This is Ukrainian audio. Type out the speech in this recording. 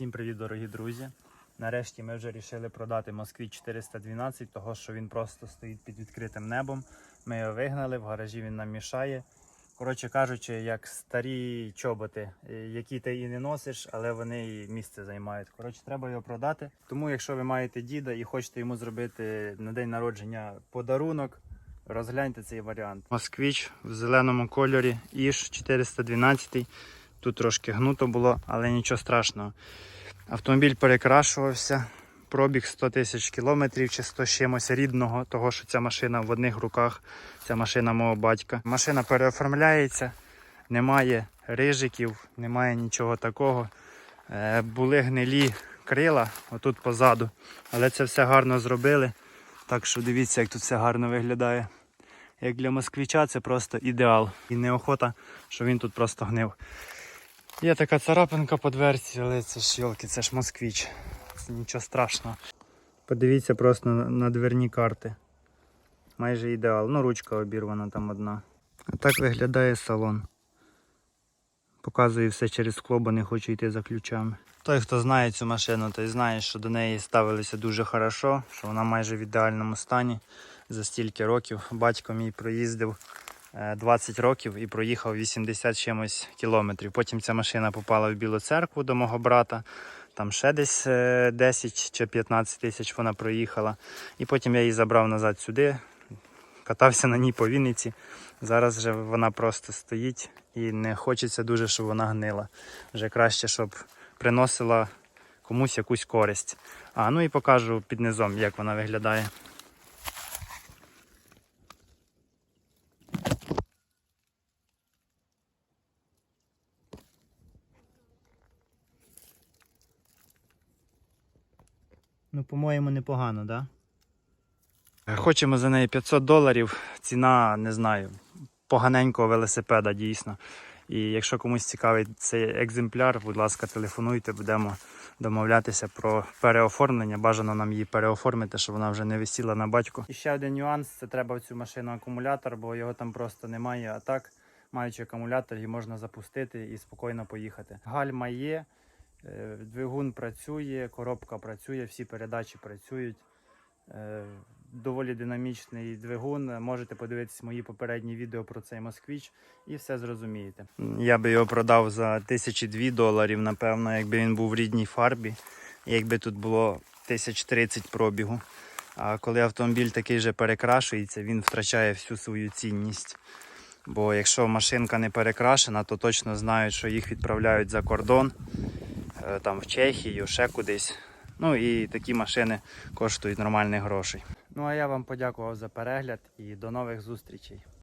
Всім привіт, дорогі друзі. Нарешті ми вже вирішили продати Москві 412, того що він просто стоїть під відкритим небом. Ми його вигнали, в гаражі він нам мішає. Коротше кажучи, як старі чоботи, е, які ти і не носиш, але вони і місце займають. Коротше, треба його продати. Тому, якщо ви маєте діда і хочете йому зробити на день народження подарунок, розгляньте цей варіант. Москвіч в зеленому кольорі, Іж 412. Тут трошки гнуто було, але нічого страшного. Автомобіль перекрашувався. Пробіг 100 тисяч кілометрів чи 100 з чимось рідного, того що ця машина в одних руках, ця машина мого батька. Машина переоформляється, немає рижиків, немає нічого такого. Е, були гнилі крила отут позаду, але це все гарно зробили. Так що дивіться, як тут все гарно виглядає. Як для москвича це просто ідеал. І неохота, що він тут просто гнив. Є така царапинка по дверці, але це ж йолки, це ж москвич. Це нічого страшного. Подивіться просто на, дверні карти. Майже ідеал. Ну, ручка обірвана там одна. А так виглядає салон. Показую все через скло, бо не хочу йти за ключами. Той, хто знає цю машину, той знає, що до неї ставилися дуже хорошо, що вона майже в ідеальному стані за стільки років. Батько мій проїздив 20 років і проїхав 80 чимось кілометрів. Потім ця машина попала в Білу церкву до мого брата. Там ще десь е, 10 чи 15 тисяч вона проїхала. І потім я її забрав назад сюди, катався на ній по Вінниці. Зараз вже вона просто стоїть і не хочеться дуже, щоб вона гнила. Вже краще, щоб приносила комусь якусь користь. А ну і покажу під низом, як вона виглядає. Ну, по-моєму, непогано, так? Да? Хочемо за неї 500 доларів. Ціна, не знаю, поганенького велосипеда дійсно. І якщо комусь цікавий цей екземпляр, будь ласка, телефонуйте, будемо домовлятися про переоформлення. Бажано нам її переоформити, щоб вона вже не висіла на батьку. І ще один нюанс: це треба в цю машину акумулятор, бо його там просто немає. А так, маючи акумулятор, її можна запустити і спокійно поїхати. Гальма є, е, двигун працює, коробка працює, всі передачі працюють. Е, Доволі динамічний двигун. Можете подивитися мої попередні відео про цей москвіч і все зрозумієте. Я би його продав за тисячі дві доларів, напевно, якби він був в рідній фарбі, якби тут було тисяч тридцять пробігу. А коли автомобіль такий же перекрашується, він втрачає всю свою цінність. Бо якщо машинка не перекрашена, то точно знають, що їх відправляють за кордон, е, там в Чехію, ще кудись. Ну і такі машини коштують нормальних грошей. Ну а я вам подякував за перегляд і до нових зустрічей.